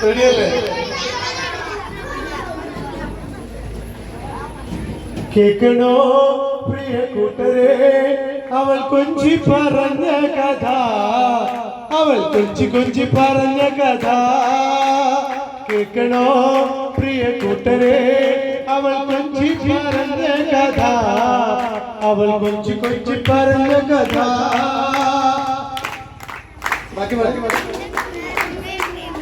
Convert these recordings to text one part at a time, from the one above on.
റെഡിയല്ലേ കേൾക്കണോ പ്രിയ കൂട്ടരെ അവൾ കൊഞ്ചി പറഞ്ഞ കഥ അവൾ കൊഞ്ചി കൊഞ്ചി പറഞ്ഞ കഥ കേൾക്കണോ പ്രിയ കൂട്ടരെ അവൾ കൊഞ്ചി പറഞ്ഞ കഥ അവൾ കൊഞ്ചി കൊഞ്ചി പറഞ്ഞ കഥ ബാക്കി ബാക്കി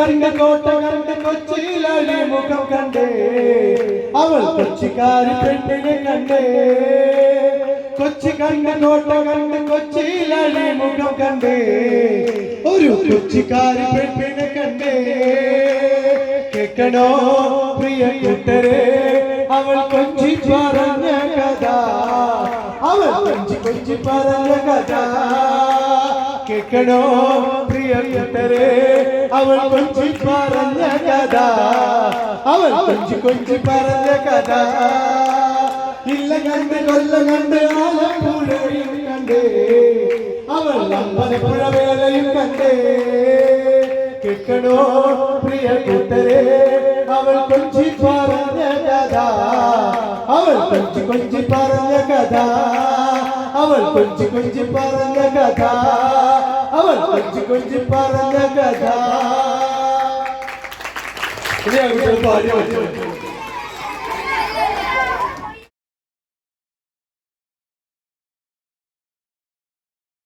കണ്ട് കോട്ട കണ്ട കൊച്ചിയിലി മുഖം കണ്ടേ. അവൾ കൊച്ചിക്കാരി പെണ്ണിനെ കണ്ടേ. കൊച്ചി കണ്ട കോട്ട കണ്ട് കൊച്ചിയിലി മുഖം കണ്ടേ. ഒരു കൊച്ചിക്കാരി പെണ്ണിനെ കണ്ടേ. കേൾക്കണോ പ്രിയ കൂട്ടരെ? അവൾ കൊഞ്ചി പറഞ്ഞ കഥ. അവൾ കൊഞ്ചി കൊഞ്ചി പറഞ്ഞ കഥ. കേൾക്കണോ പ്രിയ കൂട്ടരെ അവൾ കൊഞ്ചി പറഞ്ഞ കഥ അവൾ കൊഞ്ചി കൊഞ്ചി പറഞ്ഞ കഥ ഇല്ല കണ്ട് കൊല്ല കണ്ട് ആലപ്പുഴയും കണ്ടേ അവൾ അമ്പലപ്പുഴ വേലയും കണ്ടേ കേൾക്കണോ പ്രിയ കൂട്ടരെ അവൾ കൊഞ്ചി പറഞ്ഞ കഥ അവൾ കൊഞ്ചി കൊഞ്ചി പറഞ്ഞ കഥ അവൾ കൊഞ്ചി കൊഞ്ചി പറഞ്ഞ കഥ അവൾ കൊഞ്ചി കൊഞ്ചി പറഞ്ഞ കഥ ഇനി ആ കുട്ടികൾ പാടി വെച്ചു